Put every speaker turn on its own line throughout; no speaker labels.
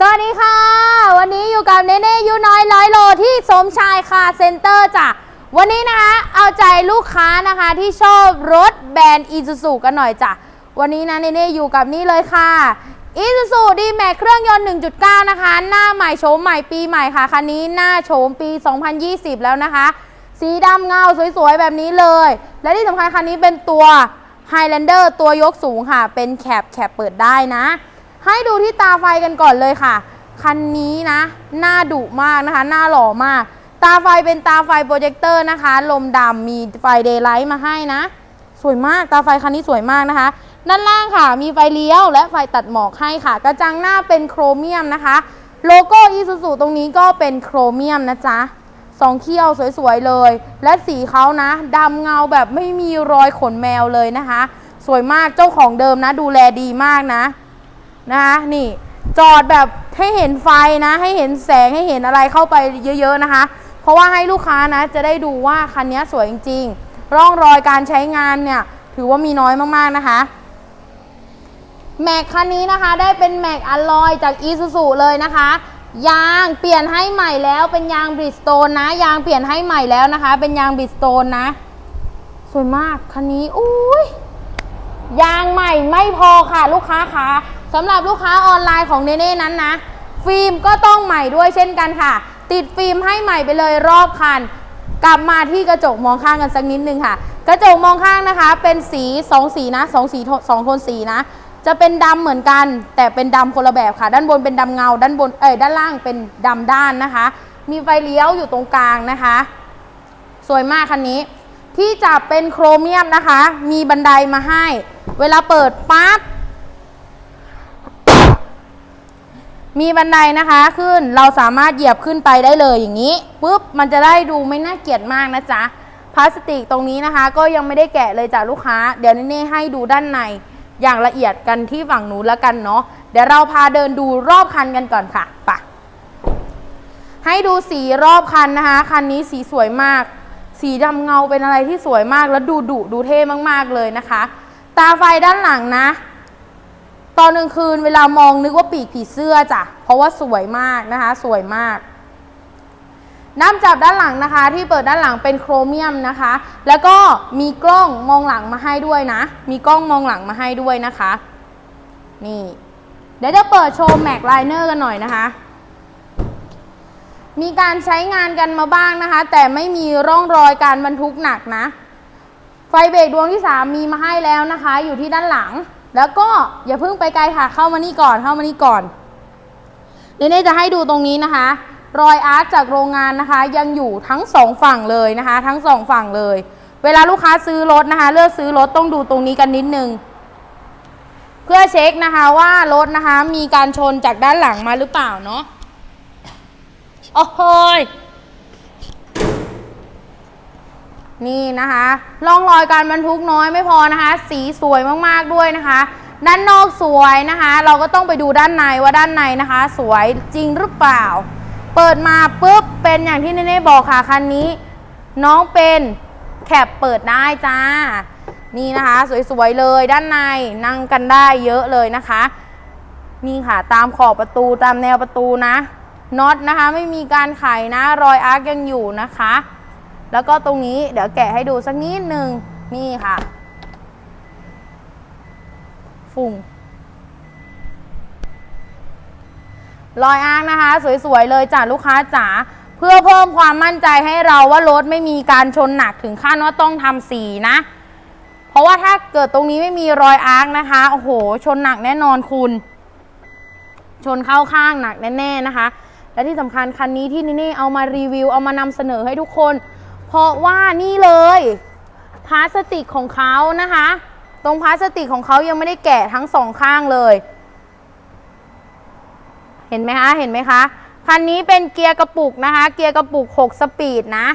สวัสดีค่ะ วันนี้อยู่กับเนเน่ยูน้อยร้อยโลที่สมชายคาเซ็นเตอร์จ้ะวันนี้นะคะเอาใจลูกค้านะคะที่ชอบรถแบรนด์อีซูซูกันหน่อยจ้ะวันนี้นะเนเน่อยู่กับนี่เลยค่ะอีซูซูดีแม็กเครื่องยนต์ 1.9 นะคะ หน้าใหม่โฉมใหม่ปีใหม่ค่ะคันนี้หน้าโฉมปี 2020 แล้วนะคะ สีดำเงาสวยๆ แบบนี้เลย และที่สำคัญคันนี้เป็นตัว Highlander ตัวยกสูงค่ะ เป็นแคปแคปเปิดได้นะ ให้ดูที่ตาไฟกันก่อนเลยค่ะ คันนี้นะหน้าดุมากนะคะ หน้าหล่อมาก ตาไฟเป็นตาไฟโปรเจคเตอร์นะคะ ลมดำมีไฟเดย์ไลท์มาให้นะ สวยมากตาไฟคันนี้สวยมากนะคะด้านล่างค่ะ มีไฟเลี้ยวและไฟตัดหมอกให้ค่ะ กระจังหน้าเป็นโครเมียมนะคะ โลโก้อีซูซูตรงนี้ก็เป็นโครเมียมนะจ๊ะสองเขี้ยวสวยๆเลย และสีเขานะดำเงาแบบไม่มีรอยขนแมวเลยนะคะ สวยมากเจ้าของเดิมนะ ดูแลดีมากนะ นะคะนี่จอดแบบให้เห็นไฟนะ ให้เห็นแสงให้เห็นอะไรเข้าไปเยอะ ๆนะคะ เพราะว่าให้ลูกค้านะจะได้ดูว่าคันนี้สวยจริงๆ ร่องรอยการใช้งานเนี่ยถือว่ามีน้อยมากๆนะคะแม็กคันนี้นะคะได้เป็นแม็กอลลอยจากอีซูซูเลยนะคะ ยางเปลี่ยนให้ใหม่แล้วเป็นยางบริสโตนนะ ยางเปลี่ยนให้ใหม่แล้วนะคะ เป็นยางบริสโตนนะ สวยมากคันนี้อุ้ย ยางใหม่ไม่พอค่ะลูกค้าคะสำหรับลูกค้าออนไลน์ของเนเน่นั้นนะ ฟิล์มก็ต้องใหม่ด้วยเช่นกันค่ะ ติดฟิล์มให้ใหม่ไปเลยรอบคัน กลับมาที่กระจกมองข้างกันสักนิดนึงค่ะ กระจกมองข้างนะคะ เป็นสีสองสีนะสองสีโทสองโทนสีนะ จะเป็นดำเหมือนกัน แต่เป็นดำคนละแบบค่ะ ด้านบนเป็นดำเงา ด้านบนเอ้ยด้านล่างเป็นดำด้านนะคะ มีไฟเลี้ยวอยู่ตรงกลางนะคะ สวยมากคันนี้ ที่จับเป็นโครเมียมนะคะ มีบันไดมาให้ เวลาเปิดปั๊บมีบันไดนะคะขึ้นเราสามารถเหยียบขึ้นไปได้เลยอย่างนี้ปุ๊บมันจะได้ดูไม่น่าเกลียดมากนะจ๊ะพลาสติกตรงนี้นะคะ ก็ยังไม่ได้แกะเลยจ้ะลูกค้า เดี๋ยวเน่ให้ดูด้านในอย่างละเอียดกันที่ฝั่งหนูแล้วกันเนาะเดี๋ยวเราพาเดินดูรอบคันกันก่อนค่ะปะให้ดูสีรอบคันนะคะ คันนี้สีสวยมาก สีดำเงาเป็นอะไรที่สวยมากแล้วดูดุดูเท่มากๆเลยนะคะ ตาไฟด้านหลังนะ ตอนกลางคืนเวลามองนึกว่าปีกผีเสื้อจ้ะ เพราะว่าสวยมากนะคะ สวยมากน้ำจับด้านหลังนะคะ ที่เปิดด้านหลังเป็นโครเมียมนะคะ แล้วก็มีกล้องมองหลังมาให้ด้วยนะ มีกล้องมองหลังมาให้ด้วยนะคะ นี่ เดี๋ยวจะเปิดโชว์แม็กไลเนอร์กันหน่อยนะคะ มีการใช้งานกันมาบ้างนะคะ แต่ไม่มีร่องรอยการบรรทุกหนักนะ ไฟเบรกดวงที่ 3 มีมาให้แล้วนะคะ อยู่ที่ด้านหลัง แล้วก็อย่าเพิ่งไปไกลค่ะ เข้ามานี่ก่อนเข้ามานี่ก่อนเนเน่จะให้ดูตรงนี้นะคะ รอยอาร์ตจากโรงงานนะคะ ยังอยู่ทั้งสองฝั่งเลยนะคะ ทั้งสองฝั่งเลย เวลาลูกค้าซื้อรถนะคะ เลือกซื้อรถต้องดูตรงนี้กันนิดนึง เพื่อเช็คนะคะว่ารถนะคะมีการชนจากด้านหลังมาหรือเปล่าเนาะโอ้โหย นี่นะคะร่องรอยการบรรทุกน้อยไม่พอนะคะ สีสวยมากๆด้วยนะคะ ด้านนอกสวยนะคะ เราก็ต้องไปดูด้านในว่าด้านในนะคะ สวยจริงหรือเปล่า เปิดมาปุ๊บเป็นอย่างที่เน่ๆบอกค่ะคันนี้ น้องเป็นแคปเปิดได้จ้า นี่นะคะ สวยๆเลยด้านในนั่งกันได้เยอะเลยนะคะ นี่ค่ะตามขอบประตูตามแนวประตูนะน็อตนะคะ ไม่มีการไขนะ รอยอาร์คยังอยู่นะคะ แล้วก็ตรงนี้เดี๋ยวแกะให้ดูสักนิดหนึ่งนี่ค่ะ ฝุ่งรอยอ้าร์คนะคะ สวยๆเลยจ้ะลูกค้าจ๋าเพื่อเพิ่มความมั่นใจให้เราว่ารถไม่มีการชนหนักถึงขั้นว่าต้องทำสีนะ เพราะว่าถ้าเกิดตรงนี้ไม่มีรอยอาร์คนะคะโอ้โห ชนหนักแน่นอนคุณ ชนเข้าข้างหนักแน่ๆนะคะ และที่สำคัญคันนี้ที่นี่เอามารีวิวเอามานำเสนอให้ทุกคน เพราะว่านี่เลยพลาสติกของเขานะคะ ตรงพลาสติกของเขายังไม่ได้แกะทั้งสองข้างเลย เห็นไหมคะ เห็นไหมคะ คันนี้เป็นเกียร์กระปุกนะคะ เกียร์กระปุก 6 สปีดนะ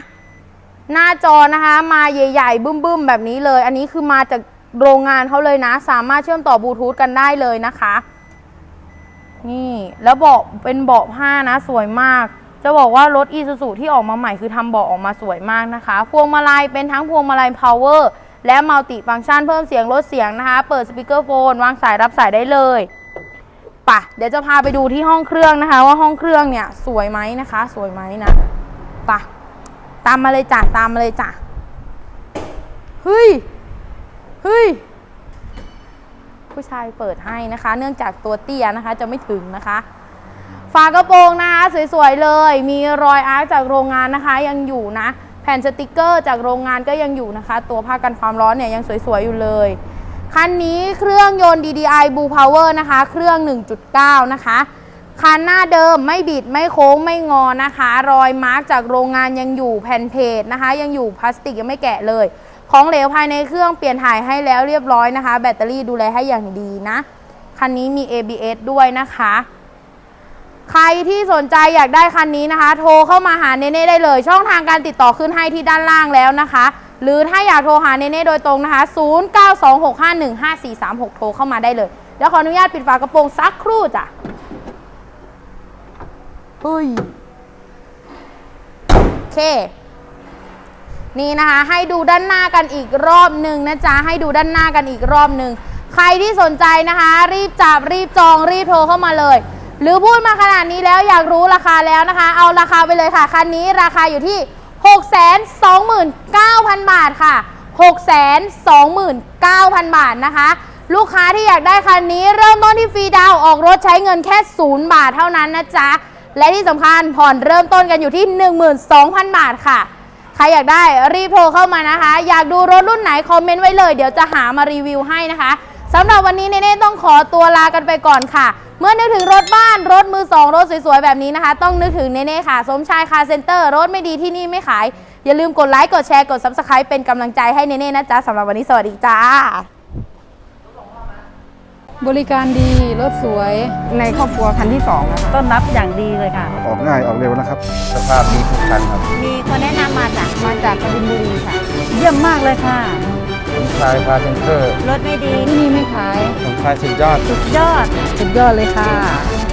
หน้าจอนะคะมาใหญ่ๆ บึ้มๆ แบบนี้เลย อันนี้คือมาจากโรงงานเขาเลยนะ สามารถเชื่อมต่อบลูทูธกันได้เลยนะคะ นี่ แล้วเบาะเป็นเบาะผ้านะ สวยมาก จะบอกว่ารถอีซูซูที่ออกมาใหม่คือทำเบาะออกมาสวยมากนะคะ พวงมาลัยเป็นทั้งพวงมาลัย power และมัลติฟังก์ชันเพิ่มเสียงลดเสียงนะคะ เปิดสปีกเกอร์โฟนวางสายรับสายได้เลยปะเดี๋ยวจะพาไปดูที่ห้องเครื่องนะคะ ว่าห้องเครื่องเนี่ยสวยไหมนะคะ สวยไหมนะปะตามมาเลยจ้ะตามมาเลยจ้ะเฮ้ยเฮ้ยผู้ชายเปิดให้นะคะ เนื่องจากตัวเตี้ยนะคะจะไม่ถึงนะคะ ฝากระโปรงนะคะสวยๆเลย มีรอยอาร์ตจากโรงงานนะคะยังอยู่นะ แผ่นสติกเกอร์จากโรงงานก็ยังอยู่นะคะ ตัวผ้ากันความร้อนเนี่ยยังสวยๆอยู่เลยคันนี้เครื่องยนต์ DDI Blue Power นะคะ เครื่อง 1.9 นะคะ คันหน้าเดิมไม่บิดไม่โค้งไม่งอนะคะ รอยมาร์กจากโรงงานยังอยู่แผ่นเพจนะคะ ยังอยู่พลาสติกยังไม่แกะเลย ของเหลวภายในเครื่องเปลี่ยนถ่ายให้แล้วเรียบร้อยนะคะ แบตเตอรี่ดูแลให้อย่างดีนะ คันนี้มี ABS ด้วยนะคะ ใครที่สนใจอยากได้คันนี้นะคะ โทรเข้ามาหาเนเน่ได้เลย ช่องทางการติดต่อขึ้นให้ที่ด้านล่างแล้วนะคะ หรือถ้าอยากโทรหาเนเน่โดยตรงนะคะ 0926515436 โทรเข้ามาได้เลยเดี๋ยวขออนุญาตปิดฝากระโปรงสักครู่จ้ะเฮ้ยโอเค นี่นะคะ ให้ดูด้านหน้ากันอีกรอบหนึ่งนะจ๊ะ ให้ดูด้านหน้ากันอีกรอบหนึ่ง ใครที่สนใจนะคะ รีบจับรีบจองรีบโทรเข้ามาเลย หรือพูดมาขนาดนี้แล้วอยากรู้ราคาแล้วนะคะ เอาราคาไปเลยค่ะ คันนี้ราคาอยู่ที่ 629,000 บาทค่ะ 629,000 บาทนะคะ ลูกค้าที่อยากได้คันนี้เริ่มต้นที่ฟรีดาวออกรถใช้เงินแค่0บาทเท่านั้นนะจ๊ะ และที่สำคัญผ่อนเริ่มต้นกันอยู่ที่ 12,000 บาทค่ะ ใครอยากได้รีบโทรเข้ามานะคะ อยากดูรถรุ่นไหนคอมเมนต์ไว้เลย เดี๋ยวจะหามารีวิวให้นะคะ สำหรับวันนี้เนเน่ต้องขอตัวลากันไปก่อนค่ะ เมื่อนึกถึงรถบ้านรถมือสองรถสวยๆ แบบนี้นะคะ ต้องนึกถึงเนเน่ค่ะ สมชายคาร์เซ็นเตอร์รถไม่ดีที่นี่ไม่ขาย อย่าลืมกดไลค์กดแชร์กด subscribe เป็นกำลังใจให้เนเน่นะจ๊ะสำหรับวันนี้สวัสดีจ้า
บริการดี รถสวย
ในครอบครัวคันที่สองนะคะ
ต้อนรับอย่างดีเลยค่ะ
ออกง่ายออกเร็วนะครับ
สภาพดีทุกคันครับ
มีคนแนะนำมาจาก
มาจากกบินบุรีค่ะ
เยี่ยมมากเลยค่ะ
ผ มชายพาเซนเตอร์
รถไม่ดี
ที่นี่ไม่ขาย
ผมชายสุดยอด
สุดยอด
สุดยอดเลยค่ะ